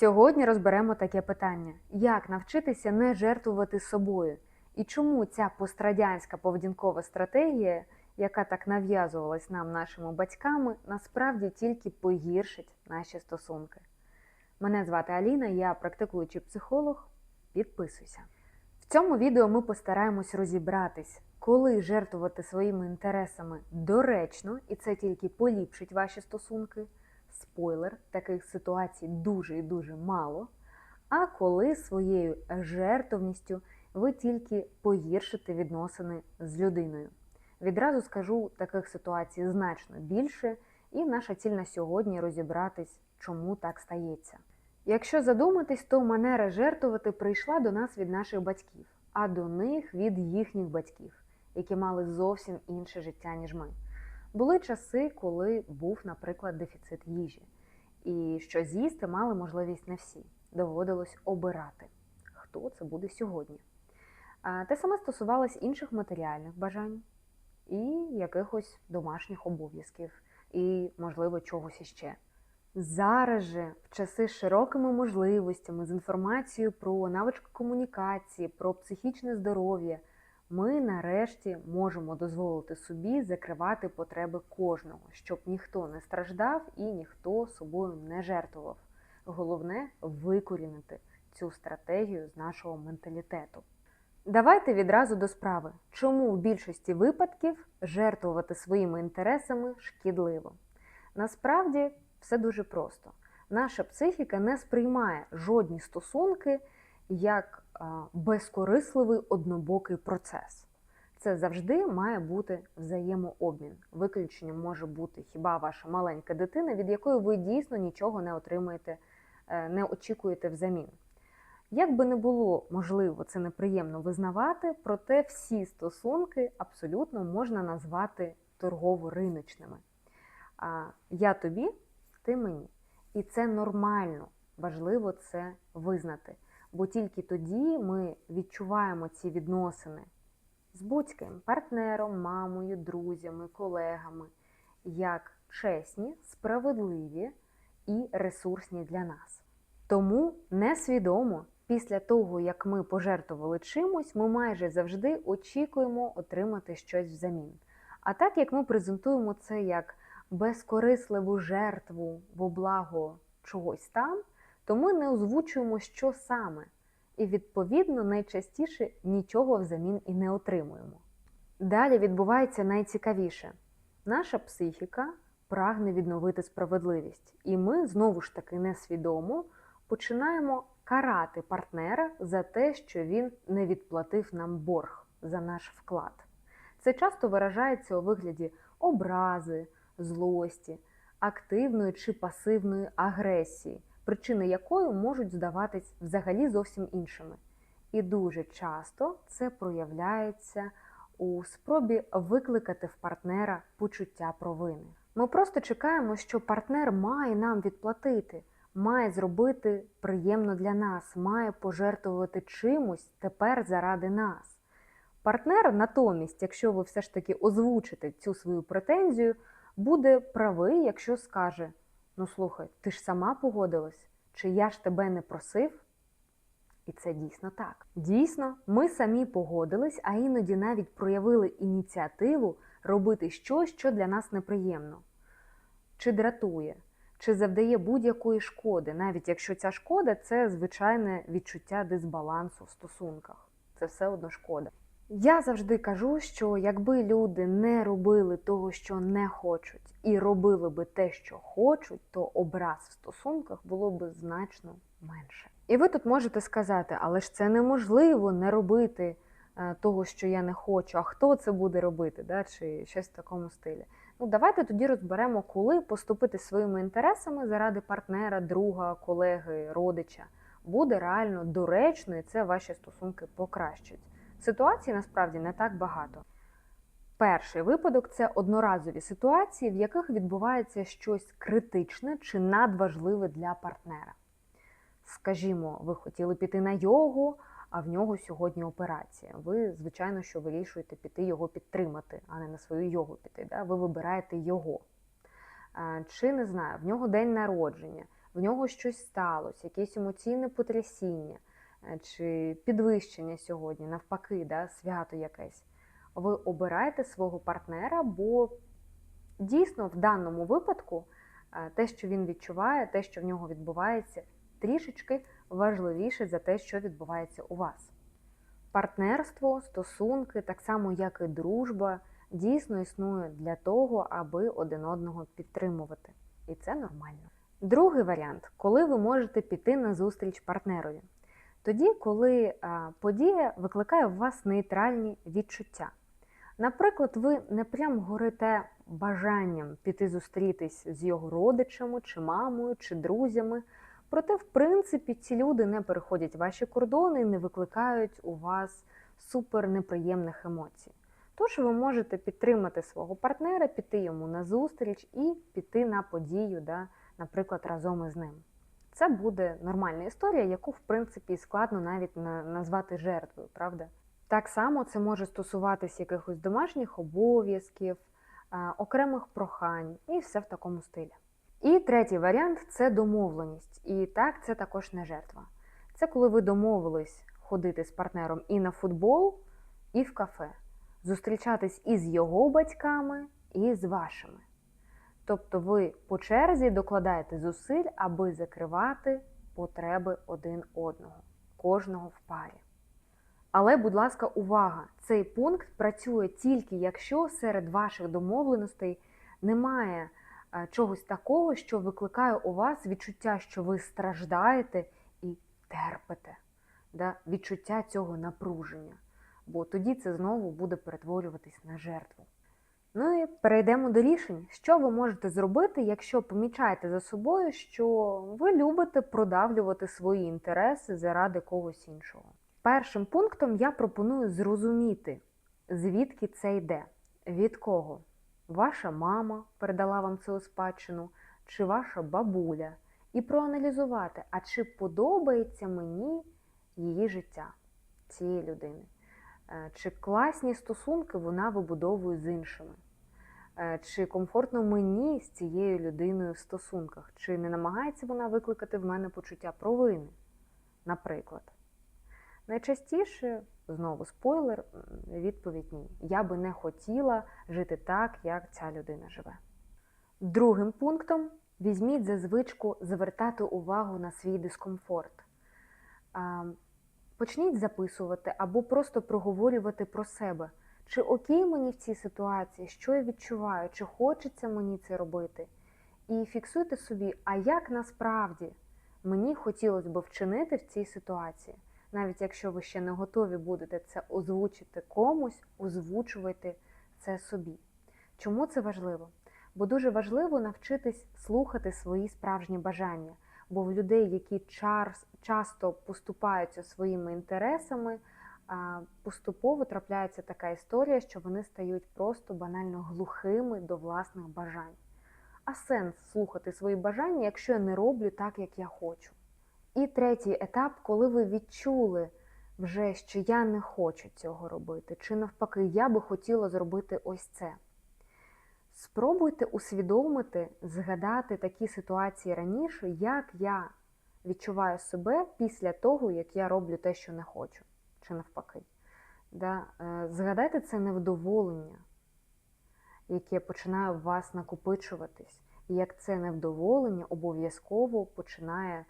Сьогодні розберемо таке питання: як навчитися не жертвувати собою, і чому ця пострадянська поведінкова стратегія, яка так нав'язувалась нам нашими батьками, насправді тільки погіршить наші стосунки. Мене звати Аліна, я практикуючий психолог. Підписуйся. В цьому відео ми постараємось розібратись, коли жертвувати своїми інтересами доречно, і це тільки поліпшить ваші стосунки. Спойлер, таких ситуацій дуже і дуже мало. А коли своєю жертовністю ви тільки погіршите відносини з людиною. Відразу скажу, таких ситуацій значно більше, і наша ціль на сьогодні розібратись, чому так стається. Якщо задуматись, то манера жертвувати прийшла до нас від наших батьків, а до них від їхніх батьків, які мали зовсім інше життя, ніж ми. Були часи, коли був, наприклад, дефіцит їжі, і що з'їсти мали можливість не всі. Доводилось обирати, хто це буде сьогодні. Те саме стосувалось інших матеріальних бажань і якихось домашніх обов'язків, і, можливо, чогось іще. Зараз же, в часи з широкими можливостями, з інформацією про навички комунікації, про психічне здоров'я, ми нарешті можемо дозволити собі закривати потреби кожного, щоб ніхто не страждав і ніхто собою не жертвував. Головне викорінити цю стратегію з нашого менталітету. Давайте відразу до справи, чому в більшості випадків жертвувати своїми інтересами шкідливо. Насправді все дуже просто. Наша психіка не сприймає жодні стосунки як безкорисливий однобокий процес. Це завжди має бути взаємообмін. Виключенням може бути хіба ваша маленька дитина, від якої ви дійсно нічого не отримуєте, е, не очікуєте взамін. Як би не було можливо це неприємно визнавати, проте всі стосунки абсолютно можна назвати торгово-риночними. Я тобі, ти мені. І це нормально, важливо це визнати. Бо тільки тоді ми відчуваємо ці відносини з будь-ким партнером, мамою, друзями, колегами, як чесні, справедливі і ресурсні для нас. Тому несвідомо, після того, як ми пожертвували чимось, ми майже завжди очікуємо отримати щось взамін. А так як ми презентуємо це як безкорисливу жертву во благо чогось там, то ми не озвучуємо, що саме, і, відповідно, найчастіше нічого взамін і не отримуємо. Далі відбувається найцікавіше: наша психіка прагне відновити справедливість, і ми знову ж таки несвідомо починаємо карати партнера за те, що він не відплатив нам борг за наш вклад. Це часто виражається у вигляді образи, злості, активної чи пасивної агресії, причини якої можуть здаватись взагалі зовсім іншими. І дуже часто це проявляється у спробі викликати в партнера почуття провини. Ми просто чекаємо, що партнер має нам відплатити, має зробити приємно для нас, має пожертвувати чимось тепер заради нас. Партнер натомість, якщо ви все ж таки озвучите цю свою претензію, буде правий, якщо скаже: Ну слухай, ти ж сама погодилась, чи я ж тебе не просив? І це дійсно так. Дійсно, ми самі погодились, а іноді навіть проявили ініціативу робити щось, що для нас неприємно, чи дратує, чи завдає будь-якої шкоди, навіть якщо ця шкода це звичайне відчуття дисбалансу в стосунках. Це все одно шкода. Я завжди кажу, що якби люди не робили того, що не хочуть, і робили би те, що хочуть, то образ в стосунках було б значно менше. І ви тут можете сказати, але ж це неможливо не робити е, того, що я не хочу. А хто це буде робити? Да? Чи щось в такому стилі? Ну, давайте тоді розберемо, коли поступити своїми інтересами заради партнера, друга, колеги, родича буде реально доречно, і це ваші стосунки покращить. Ситуацій насправді не так багато. Перший випадок це одноразові ситуації, в яких відбувається щось критичне чи надважливе для партнера. Скажімо, ви хотіли піти на йогу, а в нього сьогодні операція. Ви, звичайно, що вирішуєте піти його підтримати, а не на свою йогу піти. Да? Ви вибираєте його. Чи не знаю, в нього день народження. в нього щось сталося, якесь емоційне потрясіння чи підвищення сьогодні, навпаки, да, свято якесь. Ви обираєте свого партнера, бо дійсно в даному випадку е, те, що він відчуває, те, що в нього відбувається, трішечки важливіше за те, що відбувається у вас. Партнерство, стосунки, так само як і дружба, дійсно існує для того, аби один одного підтримувати. І це нормально. Другий варіант, коли ви можете піти на зустріч партнерові. Тоді, коли подія викликає в вас нейтральні відчуття. Наприклад, ви не прям горите бажанням піти зустрітись з його родичами, чи мамою, чи друзями. Проте, в принципі, ці люди не переходять ваші кордони і не викликають у вас супер неприємних емоцій. Тож ви можете підтримати свого партнера, піти йому на зустріч і піти на подію, да, наприклад, разом із ним. Це буде нормальна історія, яку, в принципі, складно навіть назвати жертвою, правда? Так само це може стосуватись якихось домашніх обов'язків, окремих прохань і все в такому стилі. І третій варіант це домовленість. І так, це також не жертва. Це коли ви домовились ходити з партнером і на футбол, і в кафе, зустрічатись із його батьками, і з вашими. Тобто ви по черзі докладаєте зусиль, аби закривати потреби один одного, кожного в парі. Але, будь ласка, увага! Цей пункт працює тільки якщо серед ваших домовленостей немає е, чогось такого, що викликає у вас відчуття, що ви страждаєте і терпите, да? відчуття цього напруження. Бо тоді це знову буде перетворюватись на жертву. Ну і перейдемо до рішень. Що ви можете зробити, якщо помічаєте за собою, що ви любите продавлювати свої інтереси заради когось іншого? Першим пунктом я пропоную зрозуміти, звідки це йде, від кого. Ваша мама передала вам це у спадщину, чи ваша бабуля, і проаналізувати, а чи подобається мені її життя цієї людини. Е, Чи класні стосунки вона вибудовує з іншими? Е, Чи комфортно мені з цією людиною в стосунках? Чи не намагається вона викликати в мене почуття провини, наприклад? Найчастіше, знову спойлер, відповідь ні. Я би не хотіла жити так, як ця людина живе. Другим пунктом візьміть за звичку звертати увагу на свій дискомфорт. Почніть записувати або просто проговорювати про себе. Чи окей мені в цій ситуації, що я відчуваю, чи хочеться мені це робити. І фіксуйте собі, а як насправді мені хотілося б вчинити в цій ситуації. Навіть якщо ви ще не готові будете це озвучити комусь, озвучуйте це собі. Чому це важливо? Бо дуже важливо навчитись слухати свої справжні бажання. Бо в людей, які чар- часто поступаються своїми інтересами, поступово трапляється така історія, що вони стають просто банально глухими до власних бажань. А сенс слухати свої бажання, якщо я не роблю так, як я хочу. І третій етап, коли ви відчули вже, що я не хочу цього робити, чи навпаки, я би хотіла зробити ось це. Спробуйте усвідомити, згадати такі ситуації раніше, як я відчуваю себе після того, як я роблю те, що не хочу, чи навпаки. Да? е, Згадайте це невдоволення, яке починає в вас накопичуватись, і як це невдоволення обов'язково починає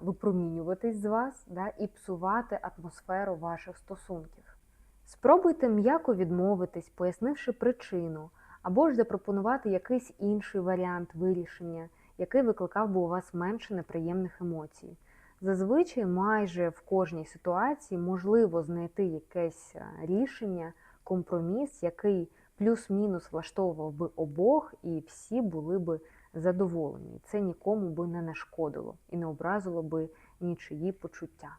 випромінюватись з вас да, і псувати атмосферу ваших стосунків. Спробуйте м'яко відмовитись, пояснивши причину, або ж запропонувати якийсь інший варіант вирішення, який викликав би у вас менше неприємних емоцій. Зазвичай майже в кожній ситуації можливо знайти якесь е, рішення, компроміс, який плюс-мінус влаштовував би обох, і всі були би задоволені. Це нікому би не нашкодило і не образило би нічиї почуття.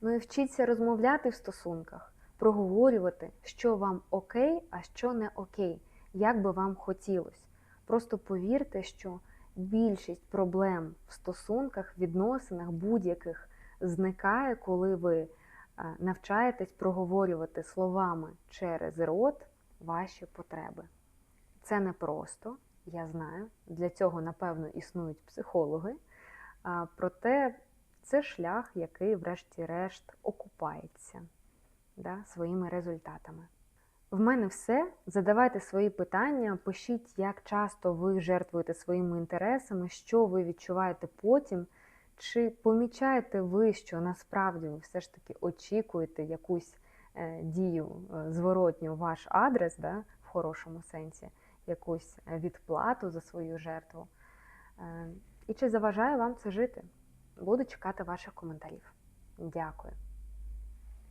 Ну і вчіться розмовляти в стосунках, проговорювати, що вам окей, а що не окей, як би вам хотілося. Просто повірте, що більшість проблем в стосунках, відносинах будь-яких зникає, коли ви е, навчаєтесь проговорювати словами через рот ваші потреби. Це непросто, я знаю. Для цього, напевно, існують психологи. Проте це шлях, який, врешті-решт, окупається да, своїми результатами. В мене все. Задавайте свої питання, пишіть, як часто ви жертвуєте своїми інтересами, що ви відчуваєте потім. Чи помічаєте ви, що насправді ви все ж таки очікуєте якусь е, дію е, зворотню ваш адрес, да, в хорошому сенсі, якусь е, відплату за свою жертву? І чи заважає вам це жити? Буду чекати ваших коментарів. Дякую.